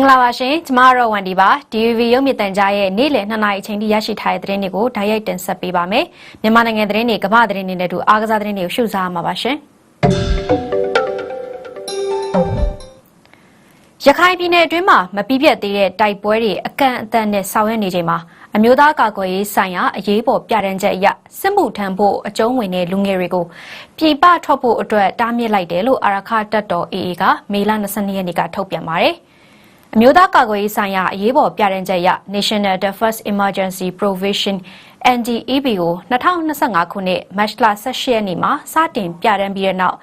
မင်္ဂလာပါရှင်ကျမတို့ဝန်ဒီပါ DVB ရုပ်မြင့်တန်ကြားရဲ့နေ့လယ်2နာရီအချိန်ထိရရှိထားတဲ့သတင်းတွေကိုဓာတ်ရိုက်တင်ဆက်ပေးပါမယ်မြန်မာနိုင်ငံသတင်းတွေကမ္ဘာသတင်းတွေနဲ့အတူအားကစားသတင်းတွေကိုရှုစားမှာပါရှင်ရခိုင်ပြည်နယ်အတွင်းမှာမပြည့်ပြတ်သေးတဲ့တိုက်ပွဲတွေအကန့်အသတ်နဲ့ဆောင်ရွက်နေချိန်မှာအမျိုးသားကာကွယ်ရေးဆိုင်ရာအရေးပေါ်ပြဋ္ဌာန်းချက်အရစစ်မှုထမ်းဖို့အကျုံးဝင်တဲ့လူငယ်တွေကိုပြည်ပထွက်ဖို့အတွက်တားမြစ်လိုက်တယ်လို့အာရခတပ်တော် AA ကမေလ22ရက်နေ့ကထုတ်ပြန်ပါတယ်။ အမျိုးသားကာကွယ်ရေးဆိုင်ရာအရေးပေါ်ပြဋ္ဌာန်းချက်အရ National Defense Emergency Provision NDEB ကို2025ခုနှစ်မတ်လ18ရက်နေ့မှာစတင်ပြဋ္ဌာန်းပြီးတဲ့နောက်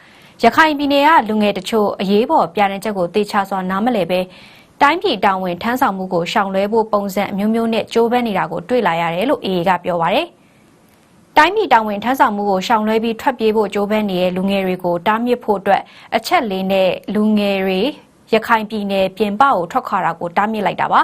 ရခိုင်ပြည်နယ်ကလူငယ်တချို့အရေးပေါ်ပြဋ္ဌာန်းချက်ကိုတေချာစွာနားမလည်ပဲတိုင်းပြည်တာဝန်ထမ်းဆောင်မှုကိုရှောင်လွှဲဖို့ပုံစံအမျိုးမျိုးနဲ့ကြိုးပမ်းနေတာကိုတွေ့လာရတယ်လို့ AA ကပြောပါရယ်။တိုင်းပြည်တာဝန်ထမ်းဆောင်မှုကိုရှောင်လွှဲပြီးထွက်ပြေးဖို့ကြိုးပမ်းနေတဲ့လူငယ်တွေကိုတားမြစ်ဖို့အတွက်အချက်လေးနဲ့လူငယ်တွေ ရခိုင်ပြည်နယ်ပြင်ပကိုထွက်ခွာတာကိုတားမြစ်လိုက်တာပါ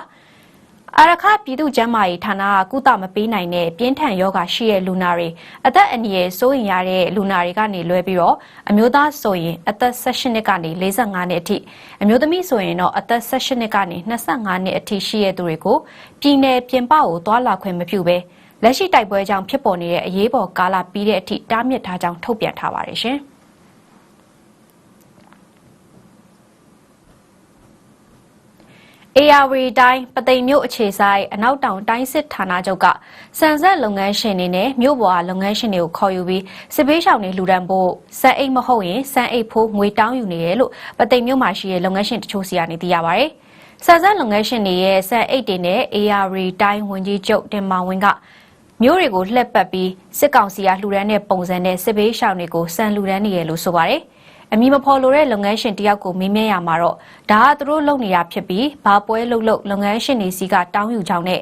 အာရခပြည်သူ့ကျန်းမာရေးဌာနကကုသမပေးနိုင်တဲ့ပြင်းထန်ယောဂရှိတဲ့လူနာတွေအသက်အန္တရာယ်စိုးရင်ရတဲ့လူနာတွေကနေလွဲပြီးတော့အမျိုးသားဆိုရင်အသက်18နှစ်ကနေ45နှစ်အထိအမျိုးသမီးဆိုရင်တော့အသက်18နှစ်ကနေ25နှစ်အထိရှိတဲ့သူတွေကိုပြည်내ပြင်ပကိုသွားလာခွင့်မပြုဘဲလက်ရှိတိုက်ပွဲကြောင့်ဖြစ်ပေါ်နေတဲ့အရေးပေါ်ကာလပြီးတဲ့အထိတားမြစ်ထားကြောင်းထုတ်ပြန်ထားပါတယ်ရှင်။ AR တိုင်းပသိမ်မြို့အခြေဆိုင်အနောက်တောင်တိုင်းစစ်ဌာနချုပ်ကစံဆက်လုပ်ငန်းရှင်တွေနဲ့မြို့ပေါ်ကလုပ်ငန်းရှင်တွေကိုခေါ်ယူပြီးစစ်ပေးရှောင်တွေလူဒန်းဖို့စံအိတ်မဟုတ်ရင်စံအိတ်ဖိုးငွေတောင်းယူနေတယ်လို့ပသိမ်မြို့မှာရှိတဲ့လုပ်ငန်းရှင်တချို့စီကနေသိရပါဗျ။စံဆက်လုပ်ငန်းရှင်တွေရဲ့စံအိတ်တွေနဲ့ AR တိုင်းဝန်ကြီးချုပ်တင်မောင်ဝင်းကမြို့တွေကိုလှက်ပတ်ပြီးစစ်ကောင်စီကလှူဒန်းတဲ့ပုံစံနဲ့စစ်ပေးရှောင်တွေကိုစံလှူဒန်းနေရလို့ဆိုပါတယ်။ အမည်မဖော်လိုတဲ့လုပ်ငန်းရှင်တယောက်ကိုမေးမြန်းရမှာတော့ဒါကသူတို့လုပ်နေတာဖြစ်ပြီးဘာပွဲလုပ်လို့လုပ်ငန်းရှင်တွေစီကတောင်းယူကြောင်းနဲ့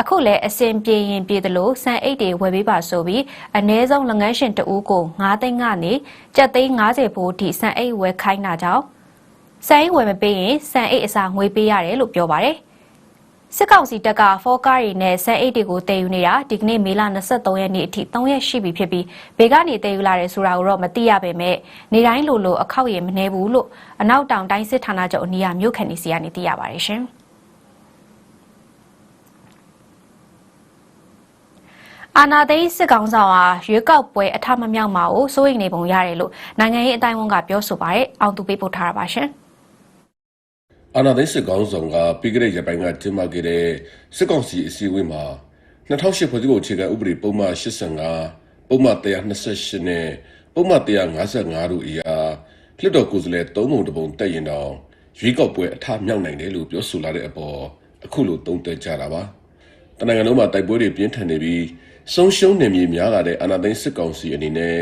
အခုလည်းအစင်ပြေရင်ပြေတယ်လို့စံအိတ်တွေဝယ်ပေးပါဆိုပြီးအ ਨੇ ဆုံးလုပ်ငန်းရှင်တဦးကို9သိန်းကနေကျပ်သိန်း90ဘိုးထိစံအိတ်ဝယ်ခိုင်းတာကြောင့်စံအိတ်ဝယ်မပေးရင်စံအိတ်အစားငွေပေးရတယ်လို့ပြောပါတယ်။ စစ်ကောင်စီတပ်ကဖောကားရီနဲ့ဆန်အိတ်တွေကိုတည်ယူနေတာဒီကနေ့မေလ23ရက်နေ့အထိ3ရက်ရှိပြီဖြစ်ပြီးဘေကနေတည်ယူလာတယ်ဆိုတာကိုတော့မသိရပေမဲ့နေတိုင်းလိုလိုအခောက်ရည်မနှဲဘူးလို့အနောက်တောင်တိုင်းစစ်ဌာနချုပ်အနီးကမြို့ခံတွေစီကနေသိရပါတယ်ရှင်အာနာသိန်းစစ်ကောင်ဆောင်ဟာရွေးကောက်ပွဲအထမမြောက်မှာကိုစိုးရိမ်နေပုံရတယ်လို့နိုင်ငံရေးအတိုင်းဝန်ကပြောဆိုပါတယ်အောင်သူပေးပို့ထားတာပါရှင် အာနာသိန်းစစ်ကောင်ဆောင်ကပြီးခဲ့တဲ့ရက်ပိုင်းကကျင်းပခဲ့တဲ့စစ်ကောင်စီအစည်းအဝေးမှာ2008ဖွဲ့စည်းပုံအခြေခံဥပဒေပုံမှန်85ပုံမှန်128နဲ့ပုံမှန်155တို့အရာလွှတ်တော်ကိုယ်စားလှယ်၃ပုံတပုံတက်ရင်တော့ရွေးကောက်ပွဲအထမြောက်နိုင်တယ်လို့ပြောဆိုလာတဲ့အပေါ်အခုလိုသုံးသပ်ကြတာပါတနင်္ဂနွေမှာတိုက်ပွဲတွေပြင်းထန်နေပြီးဆုံးရှုံးနေမြေများလာတဲ့အာဏာသိမ်းစစ်ကောင်စီအနေနဲ့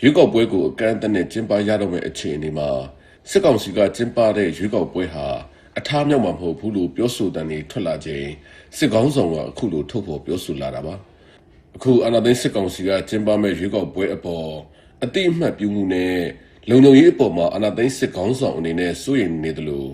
ရွေးကောက်ပွဲကိုအကန့်အသတ်နဲ့ကျင်းပရတော့မယ့်အခြေအနေမှာ စစ်ကောင်စီကကျင်းပတဲ့ရွေးကောက်ပွဲဟာအထားမြောက်မှာမဟုတ်ဘူးလို့ပြောဆိုတဲ့နေထွက်လာခြင်းစစ်ကောင်းဆောင်ကအခုလိုထုတ်ဖော်ပြောဆိုလာတာပါအခုအာဏာသိမ်းစစ်ကောင်စီကကျင်းပမဲ့ရွေးကောက်ပွဲအပေါ်အတိအမှတ်ပြုမှုနဲ့လုံလုံရေးအပေါ်မှာအာဏာသိမ်းစစ်ကောင်းဆောင်အနေနဲ့စိုးရိမ်နေတယ်လို့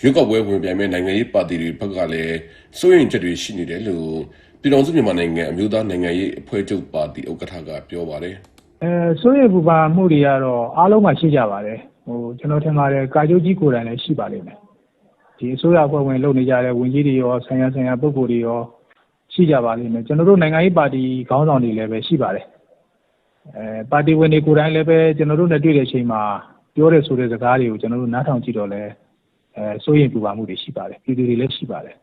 ရွေးကောက်ပွဲဝင်ပြိုင်မဲ့နိုင်ငံရေးပါတီတွေဘက်ကလည်းစိုးရိမ်ချက်တွေရှိနေတယ်လို့ပြည်တော်စုမြန်မာနိုင်ငံအမျိုးသားနိုင်ငံရေးအဖွဲ့ချုပ်ပါတီဥက္ကဋ္ဌကပြောပါတယ်အဲစိုးရိမ်ပူပန်မှုတွေကတော့အားလုံးမှာရှိကြပါတယ် ဟိုကျွန်တော်ထင်ပါတယ်ကာချုပ်ကြီးကိုယ်တိုင်လည်းရှိပါလိမ့်မယ်ဒီအစိုးရအဖွဲ့ဝင်လုပ်နေကြတဲ့ဝန်ကြီးတွေရောဆိုင်ရာဆိုင်ရာပုဂ္ဂိုလ်တွေရောရှိကြပါလိမ့်မယ်ကျွန်တော်တို့နိုင်ငံရေးပါတီခေါင်းဆောင်တွေလည်းပဲရှိပါတယ်အဲပါတီဝင်တွေကိုယ်တိုင်လည်းပဲကျွန်တော်တို့နဲ့တွေ့တဲ့အချိန်မှာပြောတဲ့ဆိုတဲ့စကားတွေကိုကျွန်တော်တို့နားထောင်ကြည့်တော့လဲအဲစိုးရိမ်ပူပန်မှုတွေရှိပါတယ်ပြည်သူတွေလည်းရှိပါတယ်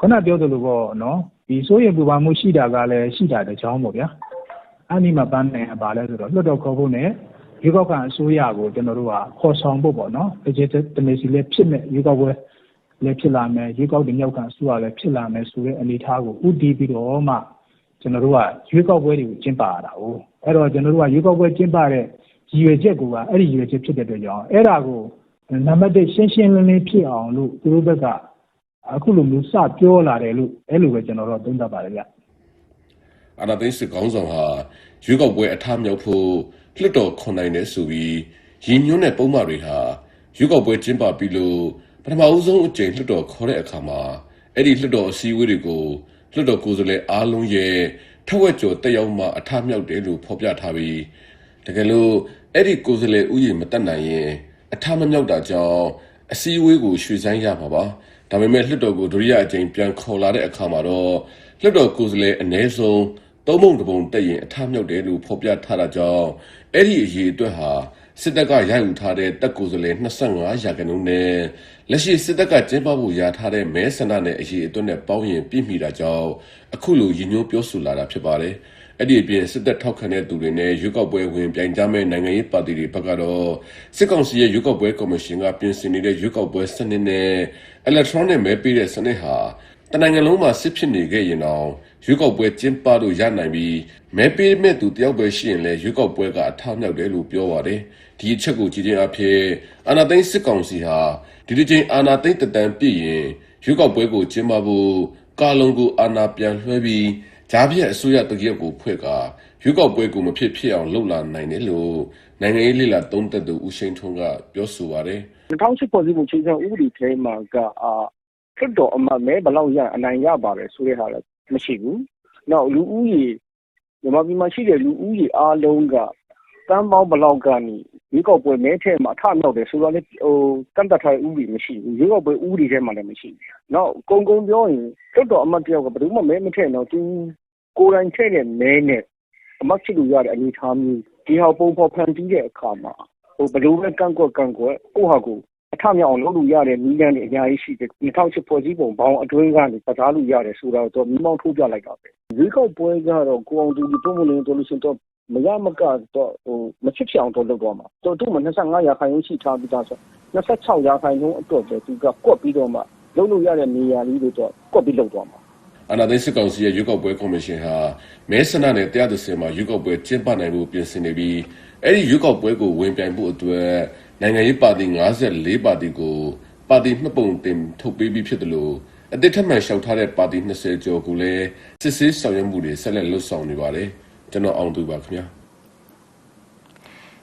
ခုနပြောသလိုပေါ့နော်ဒီစိုးရိမ်ပူပန်မှုရှိတာကလည်းရှိတာတကြောင်းပေါ့ဗျာအဲ့ဒီမှာပန်းနေပါလဲဆိုတော့လွတ်တော်ခေါ်ဖို့နဲ့ ရွေးကောက်ခံအစိုးရကိုကျွန်တော်တို့ကခေါ်ဆောင်ဖို့ပေါ့နော်ဒီတမစီလည်းဖြစ်မဲ့ရွေးကောက်ပွဲလည်းဖြစ်လာမယ်ရွေးကောက်တင်မြောက်ခံအစိုးရလည်းဖြစ်လာမယ်ဆိုတဲ့အနေအထားကိုဥတည်ပြီးတော့မှကျွန်တော်တို့ကရွေးကောက်ပွဲတွေကိုကျင်းပရတာ哦အဲ့တော့ကျွန်တော်တို့ကရွေးကောက်ပွဲကျင်းပတဲ့ရည်ရွယ်ချက်ကိုကအဲ့ဒီရည်ရွယ်ချက်ဖြစ်တဲ့အတွက်ကြောင့်အဲ့ဒါကိုနံပါတ်1ရှင်းရှင်းလင်းလင်းဖြစ်အောင်လို့သူတို့ဘက်ကအခုလိုမျိုးစပြောလာတယ်လို့အဲ့လိုပဲကျွန်တော်တို့သုံးသပ်ပါတယ်ဗျအာနာသိန်းစစ်ကောင်းဆောင်ဟာရွေးကောက်ပွဲအထမြောက်ဖို့ လွှတ်တော်ခွန်နိုင်တယ်ဆိုပြီးရည်ညွှန်းတဲ့ပုံမှန်တွေဟာရွေးကောက်ပွဲကျင်းပပြီးလို့ထမအဆုံးအကြိမ်လွှတ်တော်ခေါ်တဲ့အခါမှာအဲ့ဒီလွှတ်တော်အစည်းအဝေးတွေကိုလွှတ်တော်ကိုယ်စားလှယ်အားလုံးရဲ့ထက်ဝက်ကျော်တက်ရောက်မှအထမြောက်တယ်လို့ဖော်ပြထားပြီးတကယ်လို့အဲ့ဒီကိုယ်စားလှယ်ဥယျာဉ်မတက်နိုင်ရင်အထမမြောက်တာကြောင့်အစည်းအဝေးကိုရွှေ့ဆိုင်းရမှာပါဒါပေမဲ့လွှတ်တော်ကိုဒုတိယအကြိမ်ပြန်ခေါ်လာတဲ့အခါမှာတော့လွှတ်တော်ကိုယ်စားလှယ်အ ਨੇ ဆုံးသုံးပုံတစ်ပုံတက်ရင်အထမြောက်တယ်လို့ဖော်ပြထားတာကြောင့် အဲ့ဒီအရေးအတွက်ဟာစစ်တပ်ကရယူထားတဲ့တပ်ကိုယ်စားလှယ်25ရာခိုင်နှုန်းနဲ့လက်ရှိစစ်တပ်ကကျင်းပဖို့ရာထားတဲ့မဲဆန္ဒနဲ့အရေးအတွက်နဲ့ပေါင်းရင်ပြည့်မီတာကြောင့်အခုလိုရည်ညွှန်းပြောဆိုလာတာဖြစ်ပါတယ်။အဲ့ဒီအပြင်စစ်တပ်ထောက်ခံတဲ့သူတွေနဲ့ရွေးကောက်ပွဲဝင်ပြိုင်ကြမဲ့နိုင်ငံရေးပါတီတွေဘက်ကတော့စစ်ကောင်စီရဲ့ရွေးကောက်ပွဲကော်မရှင်ကပြင်ဆင်နေတဲ့ရွေးကောက်ပွဲစနစ်နဲ့ electronic မဲပေးတဲ့စနစ်ဟာ တနိုင်ငံလုံးမှာစစ်ဖြစ်နေခဲ့ရင်တော့ရွေးကောက်ပွဲကျင်းပလို့ရနိုင်ပြီးမဲပေးမဲ့သူတယောက်ပဲရှိရင်လည်းရွေးကောက်ပွဲကအထောက်မြောက်တယ်လို့ပြောပါတယ်။ဒီအချက်ကိုကြည့်ခြင်းအဖြစ်အာဏာသိမ်းစစ်ကောင်စီဟာဒီတစ်ချိန်အာဏာသိမ်းတတန်ပြည့်ရင်ရွေးကောက်ပွဲကိုကျင်းပဖို့ကာလုံကိုအာဏာပြန်လွှဲပြီးဂျားပြည့်အစိုးရတကယ့်ကိုဖွဲ့ကာရွေးကောက်ပွဲကိုမဖြစ်ဖြစ်အောင်လှုပ်လာနိုင်တယ်လို့နိုင်ငံရေးလှိလာသုံးသက်သူဦးရှိန်ထွန်းကပြောဆိုပါတယ်။2008ဖွဲ့စည်းပုံချိန်ဆဥပဒေထဲမှာကအာ ခရစ်တော်အမတ်မဲဘယ်လောက်ရအနိုင်ရပါတယ်ဆိုတဲ့ဟာလည်းမရှိဘူး။နောက်လူဦးရေမြန်မာပြည်မှာရှိတဲ့လူဦးရေအားလုံးကတန်းပေါင်းဘယ်လောက်ကနေရေကောက်ပွဲမဲထဲမှာအထမြောက်တယ်ဆိုတော့လေဟိုကန့်တတ်ထားတဲ့ဥပဒေမရှိဘူး။ရေကောက်ပွဲဥပဒေထဲမှာလည်းမရှိဘူး။နောက်ကုံကုံပြောရင်ခရစ်တော်အမတ်တယောက်ကဘယ်သူမှမဲမထည့်တော့သူကိုယ်တိုင်ထည့်တဲ့မဲနဲ့အမတ်ဖြစ်လို့ရတဲ့အနေအထားမျိုးဒီဟာပုံဖော်ဖန်တီးတဲ့အခါမှာဟိုဘယ်လိုပဲကန့်ကွက်ကန့်ကွက်ကိုယ့်ဟာကိုယ် အထမြောက်အောင်လုပ်လို့ရတဲ့နည်းလမ်းတွေအများကြီးရှိတယ်2008ဖွဲ့စည်းပုံဘောင်အတွင်းကနေပသားလို့ရတယ်ဆိုတော့တော့မိမောင်းထိုးပြလိုက်တာပဲရွေးကောက်ပွဲကတော့ကိုအောင်သူဒီပုံမလို့တော်လို့ရှင်တော့မရမကတော့ဟိုမချစ်ချအောင်တော့လုပ်တော့မှာတော်တို့မှ25ရာခိုင်နှုန်းရှိထားပြီးသားဆို26ရာခိုင်နှုန်းအတွက်ပဲသူကကွက်ပြီးတော့မှလုပ်လို့ရတဲ့နေရာလေးတွေတော့ကွက်ပြီးလုပ်တော့မှာအနာသိန်းစစ်ကောင်စီရဲ့ရွေးကောက်ပွဲကော်မရှင်ဟာမဲဆန္ဒနဲ့တရားသစင်မှာရွေးကောက်ပွဲကျင်းပနိုင်ဖို့ပြင်ဆင်နေပြီးအဲ့ဒီရွေးကောက်ပွဲကိုဝင်ပြိုင်ဖို့အတွက် နိုင်ငံရေးပါတီ54ပါတီကိုပါတီနှစ်ပုံတင်ထုတ်ပေးပြီးဖြစ်တယ်လို့အသစ်ထပ်မံလျှောက်ထားတဲ့ပါတီ20ကျော်ကိုလည်းစစ်ဆေးဆောင်ရွက်မှုတွေဆက်လက်လုပ်ဆောင်နေပါတယ်ကျွန်တော်အောင်သူပါခင်ဗျာ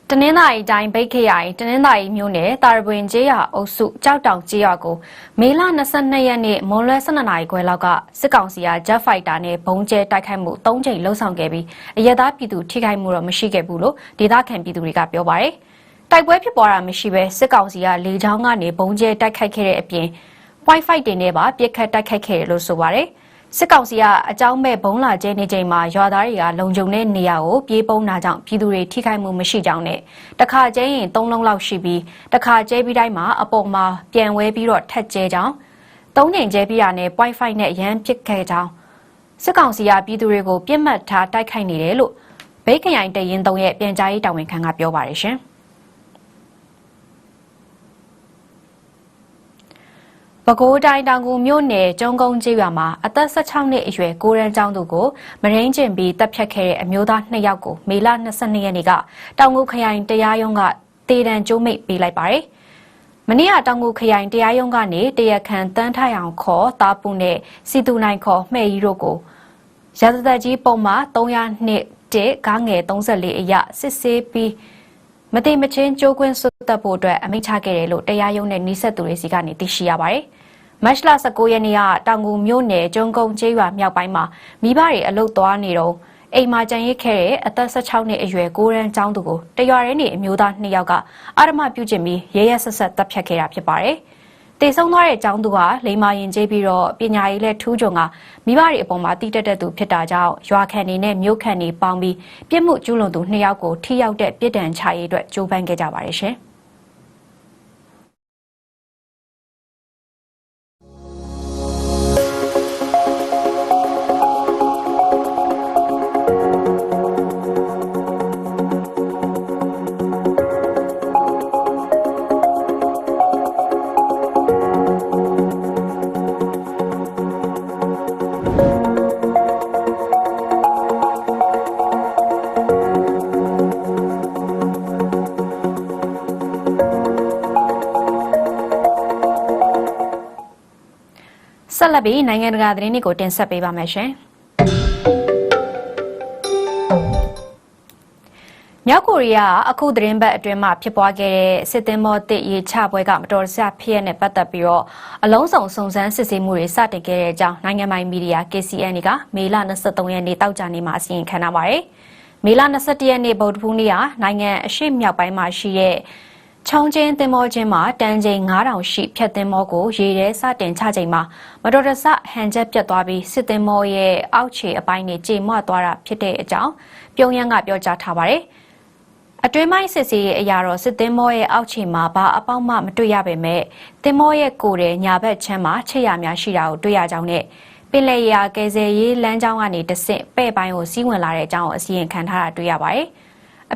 တနင်္သာရီတိုင်းဗိတ်ခရိုင်တနင်္သာရီမြို့နယ်တာရပွင်ကျေးရွာအုပ်စုကြောက်တောင်ကျေးရွာကိုမေလ22ရက်နေ့မွန်လွဲ12နာရီခွဲလောက်ကစစ်ကောင်စီက Jet Fighter နဲ့ဘုံကျဲတိုက်ခိုက်မှု၃ကြိမ်လှုပ်ဆောင်ခဲ့ပြီးအရက်သားပြည်သူထိခိုက်မှုတော့မရှိခဲ့ဘူးလို့ဒေသခံပြည်သူတွေကပြောပါတယ်။ တိုက်ပွဲဖြစ်ပွားတာမရှိဘဲစစ်ကောင်စီကလေကြောင်းကနေဘုံကျဲတိုက်ခိုက်ခဲ့တဲ့အပြင် Wi-Fi တင်နဲ့ပါပြစ်ခတ်တိုက်ခိုက်ခဲ့တယ်လို့ဆိုပါတယ်။စစ်ကောင်စီကအကြောင်းမဲ့ဘုံလာကျဲနေချိန်မှာရွာသားတွေကလုံခြုံတဲ့နေရာကိုပြေးပုံးတာကြောင့်ပြည်သူတွေထိခိုက်မှုမရှိကြောင်းနဲ့တခါကျဲရင်၃လုံးလောက်ရှိပြီးတခါကျဲပြီးတိုင်းမှာအပေါ်မှာပြန်ဝဲပြီးတော့ထက်ကျဲကြောင်းသုံးချိန်ကျဲပြီးတာနဲ့ Wi-Fi နဲ့ရမ်းပစ်ခဲ့ကြောင်းစစ်ကောင်စီကပြည်သူတွေကိုပြစ်မှတ်ထားတိုက်ခိုက်နေတယ်လို့ဘိတ်ခရိုင်တရင်သုံးရဲ့ပြန်ကြားရေးတာဝန်ခံကပြောပါတယ်ရှင်။ ပဲခူးတိုင်းတောင်ကူမြို့နယ်ကျုံကုန်းကျေးရွာမှာအသက်16နှစ်အရွယ်ကိုရန်ကျောင်းသူကိုမရင်းကျင်ပြီးတပ်ဖြတ်ခဲ့တဲ့အမျိုးသား2ယောက်ကိုမေလ22ရက်နေ့ကတောင်ကူခရိုင်တရားရုံးကတေတံကျိုးမိတ်ပေးလိုက်ပါတယ်။မနေ့ကတောင်ကူခရိုင်တရားရုံးကနေတရခန်တန်းထိုင်အောင်ခေါ်တာပူနဲ့စီတူနိုင်ခေါ်မှဲ့ရီတို့ကိုရာဇသက်ကြီးပုံမှာ302တစ်ကားငယ်34အရစစ်ဆေးပြီးမတိမချင်းကြိုးကွင်းစွတ်တက်ဖို့အတွက်အမိန့်ချခဲ့တယ်လို့တရားရုံးနဲ့နှိဆက်သူတွေစီကနေသိရှိရပါတယ်။ မတ်လ19ရက်နေ့ကတောင်ကူမြို့နယ်ကျုံကုန်းကျေးရွာမြောက်ပိုင်းမှာမိဘတွေအလုတ်သွားနေတော့အိမ်မှာကြံရစ်ခဲ့တဲ့အသက်16နှစ်အရွယ်ကိုရန်ကျောင်းသူကိုတရွာရဲနေအမျိုးသား2ယောက်ကအာရမပြုကျင့်ပြီးရဲရဲဆက်ဆက်တပ်ဖြတ်ခဲ့တာဖြစ်ပါတယ်။တေဆုံးသွားတဲ့ကျောင်းသူကလိမ္မာရင်ကျေးပြီးတော့ပညာရေးလက်ထူးကြုံကမိဘတွေအပေါ်မှာတည်တက်တဲ့သူဖြစ်တာကြောင့်ရွာခံနေနဲ့မြို့ခံနေပေါင်းပြီးပြစ်မှုကျူးလွန်သူ2ယောက်ကိုထိရောက်တဲ့ပြစ်ဒဏ်ချရေးအတွက်ကြိုးပမ်းခဲ့ကြပါတယ်ရှင်။ လက်ပြီးနိုင်ငံတကာသတင်းတွေကိုတင်ဆက်ပေးပါမယ်ရှင်။မြောက်ကိုရီးယားအခုသတင်းပတ်အတွင်းမှာဖြစ်ပွားခဲ့တဲ့စစ်သည်မောတစ်ရေချပွဲကမတော်တဆဖြစ်ရတဲ့ပတ်သက်ပြီးတော့အလုံးစုံစုံစမ်းစစ်ဆေးမှုတွေစတင်ခဲ့တဲ့အကြောင်းနိုင်ငံပိုင်မီဒီယာ KCN ကမေလ23ရက်နေ့တောက်ကြနေ့မှာအစီရင်ခံထားပါတယ်။မေလ21ရက်နေ့ဗုဒ္ဓဖူးနေ့ဟာနိုင်ငံအရှိမြောက်ပိုင်းမှာရှိတဲ့ ချောင်းချင်းသင်္ဘောချင်းမှာတန်ချိန်9000ရှိဖြတ်သင်္ဘောကိုရေထဲစတင်ချချိန်မှာမတော်တဆဟန်ချက်ပြတ်သွားပြီးစစ်သင်္ဘောရဲ့အောက်ခြေအပိုင်းနဲ့ကြေမွသွားတာဖြစ်တဲ့အကြောင်းပြုံးရန်ကပြောကြားထားပါတယ်။အတွင်းပိုင်းစစ်စီရဲ့အရာတော်စစ်သင်္ဘောရဲ့အောက်ခြေမှာဘာအပေါက်မှမတွေ့ရပေမဲ့သင်္ဘောရဲ့ကိုယ်တဲ့ညာဘက်ချမ်းမှာချစ်ရများရှိတာကိုတွေ့ရကြောင်းနဲ့ပင်လယ်ရာကယ်ဆယ်ရေးလမ်းကြောင်းကနေတဆင့်ပဲ့ပိုင်းကိုစီးဝင်လာတဲ့အကြောင်းကိုအစီရင်ခံထားတာတွေ့ရပါတယ်။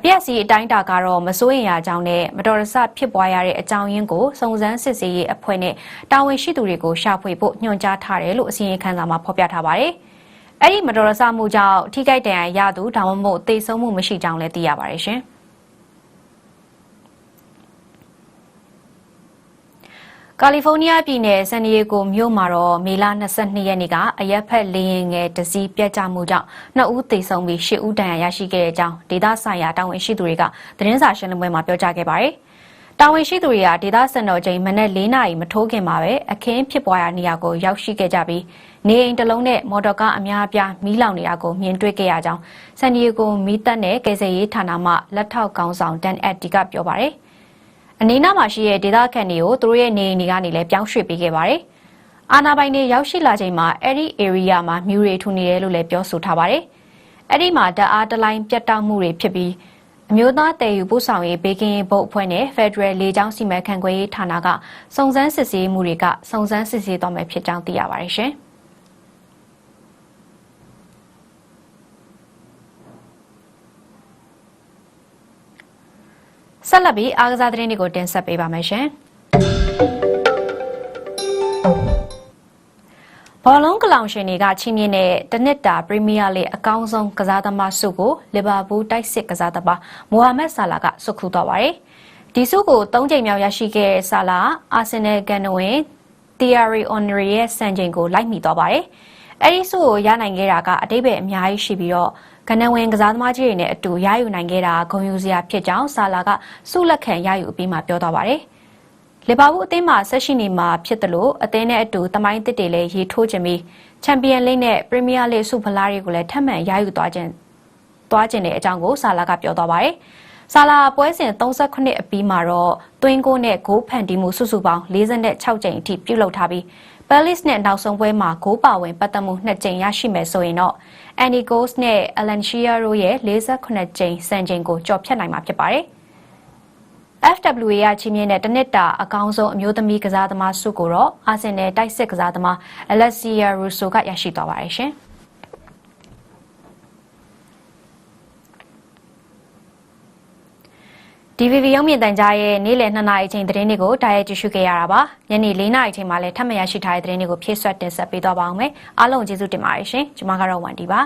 အပြက်စီအတိုင်းတာကတော့မစိုးရင်ရကြောင်းနဲ့မတော်တဆဖြစ်ပွားရတဲ့အကြောင်းရင်းကိုစုံစမ်းစစ်ဆေးရေးအဖွဲ့နဲ့တာဝန်ရှိသူတွေကိုရှာဖွေဖို့ညွှန်ကြားထားတယ်လို့အစီရင်ခံစာမှာဖော်ပြထားပါတယ်။အဲ့ဒီမတော်တဆမှုကြောင့်ထိခိုက်ဒဏ်ရာရသူဒါမှမဟုတ်သေဆုံးမှုမရှိကြောင်းလည်းသိရပါတယ်ရှင်။ ကာလီဖိုးနီးယားပြည်နယ်ဆန်ဒီယေဂိုမြို့မှာတော့မေလ22ရက်နေ့ကအရက်ဖက်လေရင်ငယ်တစည်းပြတ်ကျမှုကြောင့်2ဦးသေဆုံးပြီး10ဦးဒဏ်ရာရရှိခဲ့တဲ့အကြောင်းဒေသဆိုင်ရာတာဝန်ရှိသူတွေကသတင်းစာရှင်းလင်းပွဲမှာပြောကြားခဲ့ပါတယ်။တာဝန်ရှိသူတွေကဒေသစံတော်ချိန်မနက်၄နာရီမထိုးခင်မှာပဲအခင်းဖြစ်ပွားရာနေရာကိုရောက်ရှိခဲ့ကြပြီးနေအိမ်တစ်လုံးနဲ့မော်တော်ကားအများအပြားမီးလောင်နေတာကိုမြင်တွေ့ခဲ့ရကြောင်းဆန်ဒီယေဂိုမီးတပ်နဲ့ကယ်ဆယ်ရေးဌာနမှလက်ထောက်ကောင်ဆောင်တန်အက်ဒီကပြောပါတယ်။ အနီးနားမှာရှိတဲ့ဒေသခံတွေကိုသူတို့ရဲ့နေအိမ်တွေကနေလည်းပြောင်းရွှေ့ပေးခဲ့ပါတယ်။အာနာပိုင်တွေရောက်ရှိလာချိန်မှာအဲ့ဒီ area မှာမြူတွေထူနေတယ်လို့လည်းပြောဆိုထားပါတယ်။အဲ့ဒီမှာဓာတ်အားတလိုင်းပြတ်တောက်မှုတွေဖြစ်ပြီးအမျိုးသားတည်ယူပို့ဆောင်ရေးဘေကင်းရေးဘုတ်အဖွဲ့နဲ့ Federal လေကြောင်းစီမံခန့်ခွဲရေးဌာနကစုံစမ်းစစ်ဆေးမှုတွေကစုံစမ်းစစ်ဆေးသွားမယ်ဖြစ်ကြောင်းသိရပါတယ်ရှင်။ ဆက်လက်ပြီးအားကစားသတင်းတွေကိုတင်ဆက်ပေးပါမယ်ရှင်။ဘောလုံးကလောင်ရှင်တွေကချီးမြှင့်တဲ့တနစ်တာပရီးမီးယားလိအကောင်းဆုံးကစားသမားဆုကိုလီဗာပူးတိုက်စစ်ကစားသမားမိုဟာမက်ဆာလာကဆုခူးသွားပါတယ်။ဒီဆုကို၃ချိန်မြောက်ရရှိခဲ့တဲ့ဆာလာအာဆင်နယ်ကန်နဝင်တီယာရီအွန်ရီရဲ့စံချိန်ကိုလိုက်မိသွားပါတယ်။ အဲဒီဆုကိုရနိုင်ခဲ့တာကအတိတ်ပဲအများကြီးရှိပြီးတော့ကနဝင်ကစားသမားကြီးတွေနဲ့အတူရယူနိုင်ခဲ့တာဂုဏ်ယူစရာဖြစ်ကြောင်းဆာလာကဆုလက်ခံရယူပြီးမှပြောသွားပါတယ်။လီဗာပူးအသင်းမှာဆက်ရှိနေမှာဖြစ်တယ်လို့အသင်းနဲ့အတူတမိုင်းတစ်တွေလည်းရေးထိုးခြင်းပြီးချန်ပီယံလိဂ်နဲ့ပရီးမီးယားလိဂ်ဆုဖလားတွေကိုလည်းထပ်မံရယူသွားခြင်းသွားခြင်းတဲ့အကြောင်းကိုဆာလာကပြောသွားပါတယ်။ဆာလာပွဲစဉ်38အပြီးမှာတော့သွင်းကိုနဲ့ဂိုးဖန်တီးမှုစုစုပေါင်း46ကြိမ်အထိပြုလုပ်ထားပြီး ပဲလစ်နဲ့နောက်ဆုံးပွဲမှာဂိုးပါဝင်ပတ်သက်မှု2ကြိမ်ရရှိမယ်ဆိုရင်တော့ Andy Goes နဲ့ Alan Shearer တို့ရဲ့48ကြိမ်စံချိန်ကိုကျော်ဖြတ်နိုင်မှာဖြစ်ပါတယ်။ FWA ရချီးမြှင့်တဲ့တနစ်တာအကောင်းဆုံးအမျိုးသမီးကစားသမားဆုကိုတော့အာဆင်နယ်တိုက်စစ်ကစားသမား Alessia Russo ကရရှိသွားပါတယ်ရှင်။ DVB ရုံးမြင့်တန်ကြားရဲ့နေ့လယ်2နာရီအချိန်သတင်းတွေကိုတားရဲကြည့်ရှုခဲ့ရတာပါညနေ4နာရီအချိန်မှာလည်းထပ်မံရရှိထားတဲ့သတင်းတွေကိုဖြည့်ဆွတ်တင်ဆက်ပေးသွားပါအောင်မယ်အားလုံးကျေးဇူးတင်ပါတယ်ရှင်ကျွန်မကတော့ဝန်ဒီပါ